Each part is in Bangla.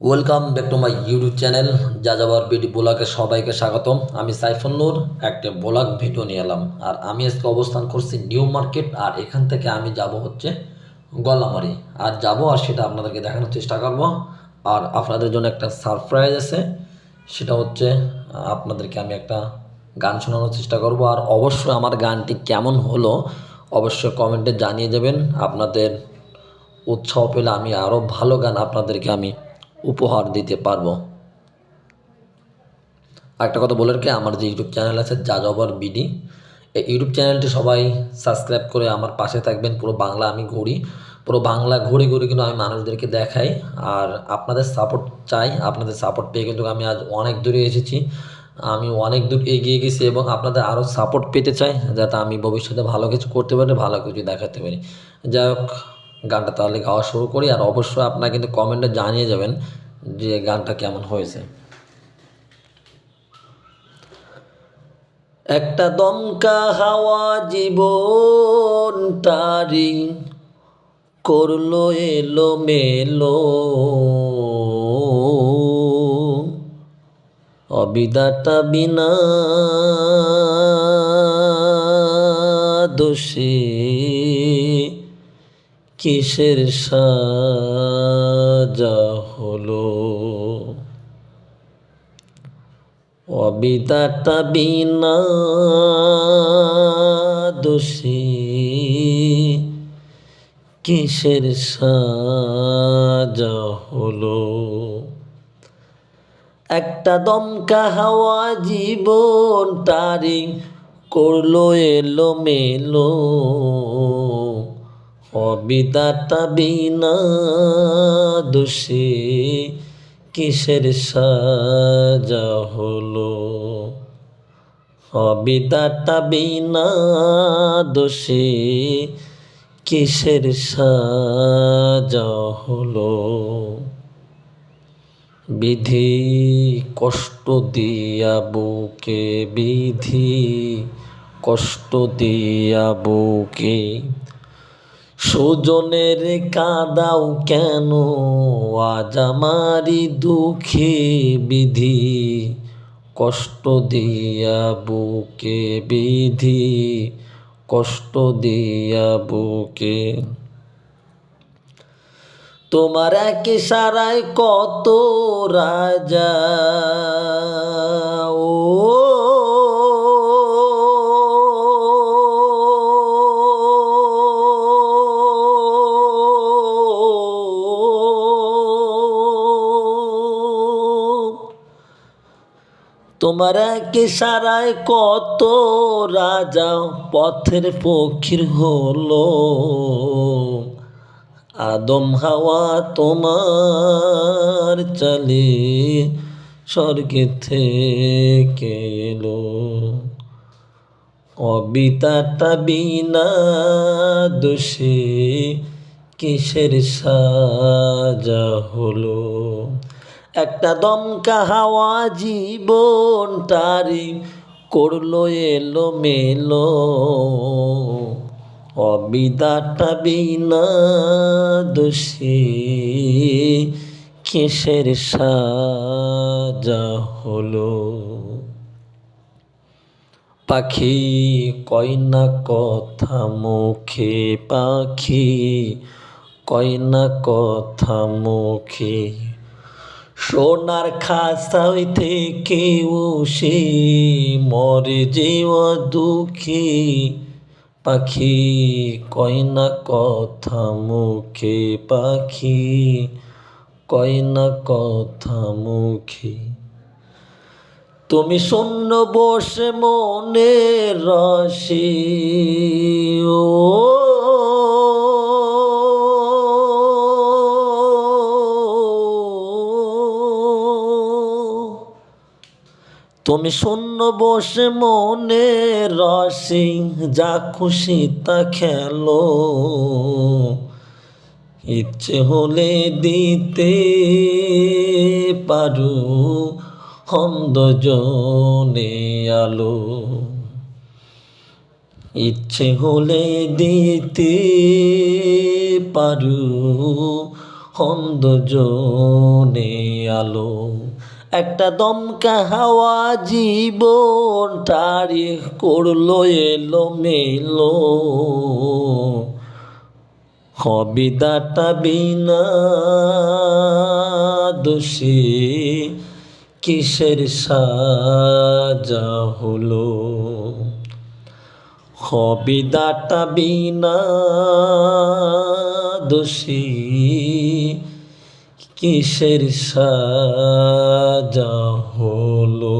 Welcome back to my YouTube channel Jajabor BD ব্লগে সবাইকে স্বাগতম। আমি সাইফুল নূর, একটা ব্লগ ভিডিও নিয়ে এলাম। আর আমি আজকে অবস্থান করছি নিউ মার্কেট, আর এখান থেকে আমি যাব হচ্ছে গলামারি। আর যাব আর সেটা আপনাদেরকে দেখানোর চেষ্টা করব। আর আপনাদের জন্য একটা সারপ্রাইজ আছে, সেটা হচ্ছে আপনাদেরকে আমি একটা গান শোনানোর চেষ্টা করব। আর অবশ্যই আমার গানটি কেমন হলো, অবশ্যই কমেন্টে জানিয়ে যাবেন। আপনাদের উৎসাহ পেলে আমি আরও ভালো গান আপনাদেরকে আমি উপহার দিতে পারব। একটা কথা বলে রাখি, আমার যে ইউটিউব চ্যানেল আছে, যাযাবর বিডি, এই ইউটিউব চ্যানেলটি সবাই সাবস্ক্রাইব করে আমার পাশে থাকবেন। পুরো বাংলা আমি ঘুরি, পুরো বাংলা ঘুরে ঘুরে কিন্তু আমি মানুষদেরকে দেখাই। আর আপনাদের সাপোর্ট চাই, আপনাদের সাপোর্ট পেয়ে কিন্তু আমি আজ অনেক দূরে এসেছি। আমি অনেক দূর এগিয়ে গেছি এবং আপনাদের আরও সাপোর্ট পেতে চাই, যাতে আমি ভবিষ্যতে ভালো কিছু করতে পারি, ভালো কিছু দেখাতে পারি। যাই হোক গানটা তাহলে গাওয়া শুরু করি আর অবশ্যই আপনারা কিন্তু কমেন্টে জানিয়ে যাবেন যে গানটা কেমন হয়েছে। একটা দমকা হাওয়া জীবন তারি করল এলো মেলো। অবিদাটা বিনা দোষে কিসের সাজা হলো? অবিদাটা বিনা দোষী। কিসের সাজা হলো? একটা দমকা হাওয়া জীবন তারি করল এলো মেলো অবিদাটা বিনা দোষে কিসের সাজা হলো? অবিদাটা বিনা দোষে কিসের সাজা হলো? বিধি কষ্ট দিয়া বুকে, বিধি কষ্ট দিয়া বুকে সুজনের কাদাও কেন? আজ আমারি দুঃখে বিধি। কষ্ট দিয়া বুকে বিধি। কষ্ট দিয়া বুকে। তোমার এক সারায় কত রাজা। তোমার এক সারায় কত রাজা? পথের পক্ষীর হলো আদম হাওয়া তোমার চলে, স্বর্গে থেকে এলো। অবিতাটা বিনা দোষে কিসের সাজা হলো? একটা দমকা হাওয়া জীবন তারি করল এলো মেলো অবিদাটা বিনা দোষী, কিসের সাজা হলো? পাখি কয় না কথা মুখে, পাখি কয় না কথা মুখে। সোনার খাসা হইতে কেউ সে মরে যেও দুঃখী। পাখি কয় না কথা মুখে, পাখি কয় না কথা মুখে। তুমি শূন্য বসে মনে রসে ও তুমি শূন্য বসে মনে রসে, যা খুশি তা খেলো। ইচ্ছে হলে দিতে পারু হন্দজনে আলো। ইচ্ছে হলে দিতে পারু হন্দজনে আলো। একটা দমকা হাওয়া জীবন তারিখ করল এলো মেলো হবিদাটা বিনা দোষী, কিসের সাজা হলো? হবিদাটা বিনা দোষী কিসের সাজা হলো?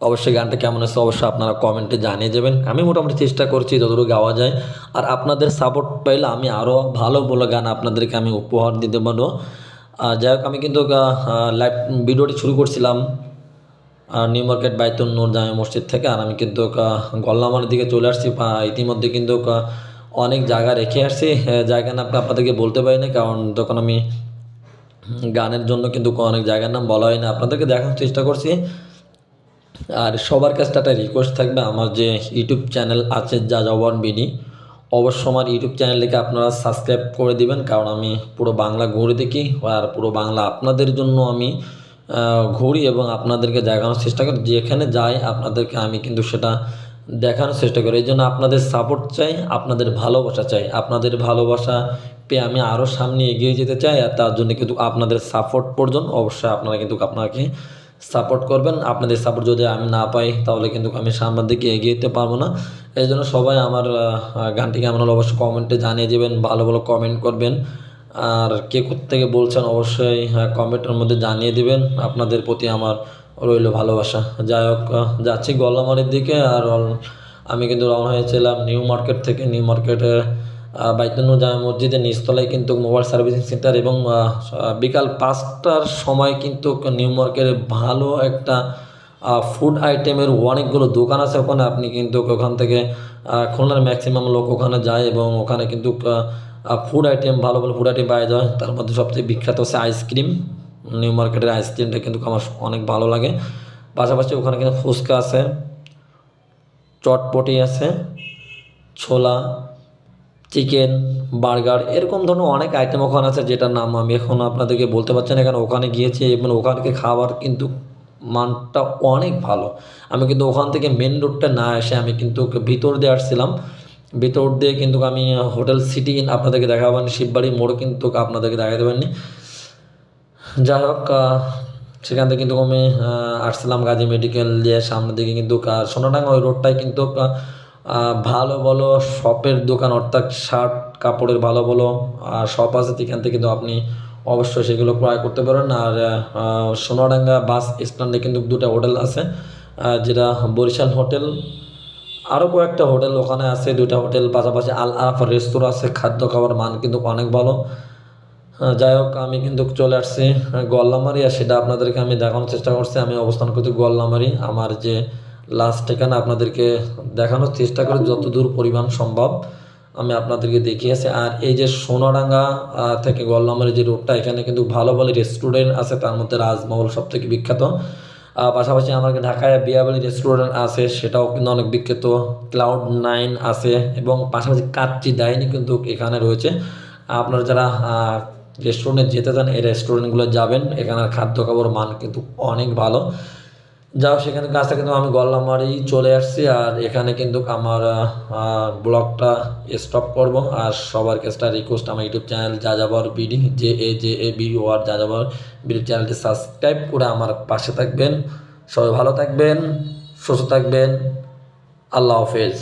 অবশ্যই গানটা কেমন আছে অবশ্যই আপনারা কমেন্টে জানিয়ে যাবেন আমি মোটামুটি চেষ্টা করছি যতটুকু গাওয়া যায়। আর আপনাদের সাপোর্ট পাইলে আমি আরও ভালো বলে গান আপনাদেরকে আমি উপহার দিতে পারব। আর যাই হোক, আমি কিন্তু লাইভ ভিডিওটি শুরু করছিলাম নিউ মার্কেট বাইতুল নূর জামে মসজিদ থেকে। আর আমি কিন্তু গল্লামার দিকে চলে আসছি। ইতিমধ্যে কিন্তু অনেক জায়গা রেখে আসছি আহ, জায়গা না আপনাদেরকে বলতে পারি না কারণ যখন আমি গানের জন্য কিন্তু অনেক জায়গার নাম বলা হয় না আপনাদেরকে দেখানোর চেষ্টা করছি। আর সবার কাছে একটা রিকোয়েস্ট থাকবে আমার যে ইউটিউব চ্যানেল আছে যা জবান বিডি অবশ্য আমার ইউটিউব চ্যানেলটিকে আপনারা সাবস্ক্রাইব করে দিবেন কারণ আমি পুরো বাংলা ঘুরে দেখি আর পুরো বাংলা আপনাদের জন্য আমি ঘুরি এবং আপনাদেরকে দেখানোর চেষ্টা করি যেখানে যাই আপনাদেরকে আমি কিন্তু সেটা দেখানোর চেষ্টা করি। এই জন্য আপনাদের সাপোর্ট চাই, আপনাদের ভালোবাসা চাই। আপনাদের ভালোবাসা পেয়ে আমি আরও সামনে এগিয়ে যেতে চাই আর তার জন্য কিন্তু আপনাদের সাপোর্ট প্রয়োজন অবশ্যই আপনারা কিন্তু আপনাকে সাপোর্ট করবেন। আপনাদের সাপোর্ট যদি আমি না পাই, তাহলে কিন্তু আমি সামনের দিকে এগিয়ে যেতে পারব না। এই জন্য সবাই আমার গানটি কেমন হলো অবশ্যই কমেন্টে জানিয়ে দেবেন, ভালো ভালো কমেন্ট করবেন। আর কে থেকে বলছেন অবশ্যই কমেন্টের মধ্যে জানিয়ে দেবেন। আপনাদের প্রতি আমার রইল ভালোবাসা। যাই হোক যাচ্ছি গল্লামারির দিকে আর আমি কিন্তু রওনা হয়েছিলাম নিউ মার্কেট থেকে। নিউ মার্কেটে বাইতুন্নু জামা মসজিদের নিচতলায় কিন্তু মোবাইল সার্ভিসিং সেন্টার এবং বিকাল পাঁচটার সময় কিন্তু নিউ মার্কেটে ভালো একটা ফুড আইটেমের অনেকগুলো দোকান আছে। ওখানে আপনি কিন্তু ওখান থেকে খুলনার ম্যাক্সিমাম লোক ওখানে যায় এবং ওখানে কিন্তু ফুড আইটেম ভালো ভালো ফুড আইটেম পাওয়া যায়। তার মধ্যে সবচেয়ে বিখ্যাত হচ্ছে আইসক্রিম নিউ মার্কেটের আইসক্রিমটা কিন্তু আমার অনেক ভালো লাগে। পাশাপাশি ওখানে কিন্তু ফুচকা আছে, চটপটি আছে, ছোলা চিকেন বার্গার এরকম ধরনের অনেক আইটেম ওখানে আছে যেটার নাম আমি এখন আপনাদেরকে বলতে পারছি না, কারণ ওখানে গিয়েছি এবং ওখানকে খাবার কিন্তু মানটা অনেক ভালো। আমি কিন্তু ওখান থেকে মেন রোডটা না এসে আমি কিন্তু ভিতর দিয়ে আসছিলাম। ভিতর দিয়ে কিন্তু আমি হোটেল সিটি আপনাদেরকে দেখাবেন শিববাড়ি মোড় কিন্তু আপনাদেরকে দেখাতে পারিনি। যাই হোক সেখান থেকে কিন্তু আমি আসছিলাম গাজী মেডিকেল দিয়ে সামনের দিকে কিন্তু সোনাডাঙ্গা ওই রোডটায় কিন্তু ভালো ভালো শপের দোকান, অর্থাৎ শার্ট কাপড়ের ভালো ভালো শপ আছে সেখান থেকে কিন্তু আপনি অবশ্যই সেগুলো ক্রয় করতে পারেন। আর সোনাডাঙ্গা বাস স্ট্যান্ডে কিন্তু দুটো হোটেল আছে যেটা বরিশাল হোটেল আরও কয়েকটা হোটেল ওখানে আছে, দুইটা হোটেল পাশাপাশি আল আরাফ রেস্তোরাঁ আছে, খাদ্য খাবার মান কিন্তু অনেক ভালো। যাই হোক, আমি কিন্তু চলে আসছি গল্লামারি আর সেটা আপনাদেরকে আমি দেখানোর চেষ্টা করছি। আমি অবস্থান করছি গল্লামারি আমার যে লাস্ট ঠিকানা আপনাদেরকে দেখানোর চেষ্টা করি, যতদূর পরিমাণ সম্ভব আমি আপনাদেরকে দেখিয়েছি আর এই যে সোনাডাঙ্গা থেকে গল্লামারি যে রোডটা এখানে কিন্তু ভালো ভালো রেস্টুরেন্ট আছে। তার মধ্যে রাজমহল সব থেকে বিখ্যাত পাশাপাশি আমার ঢাকায় বিয়াবালি রেস্টুরেন্ট আছে, সেটাও কিন্তু অনেক বিখ্যাত। ক্লাউড নাইন আছে এবং পাশাপাশি কাচ্চি ডাইনি কিন্তু এখানে রয়েছে। আপনারা যারা রেস্টুরেন্টে যেতে চান, এই রেস্টুরেন্টগুলো যাবেন। এখানের খাদ্য খাবার মান কিন্তু অনেক ভালো। যাও, সেখানে থেকে কিন্তু আমি গল্লামারি চলে আসছি। আর এখানে কিন্তু আমার ব্লগটা স্টপ করব। আর সবার কাছে রিকোয়েস্ট আমার ইউটিউব চ্যানেল যা যাবার BD J A J A B O R যা যাবার বিডি চ্যানেলটি সাবস্ক্রাইব করে আমার পাশে থাকবেন। সবাই ভালো থাকবেন, সুস্থ থাকবেন। আল্লাহ হাফেজ।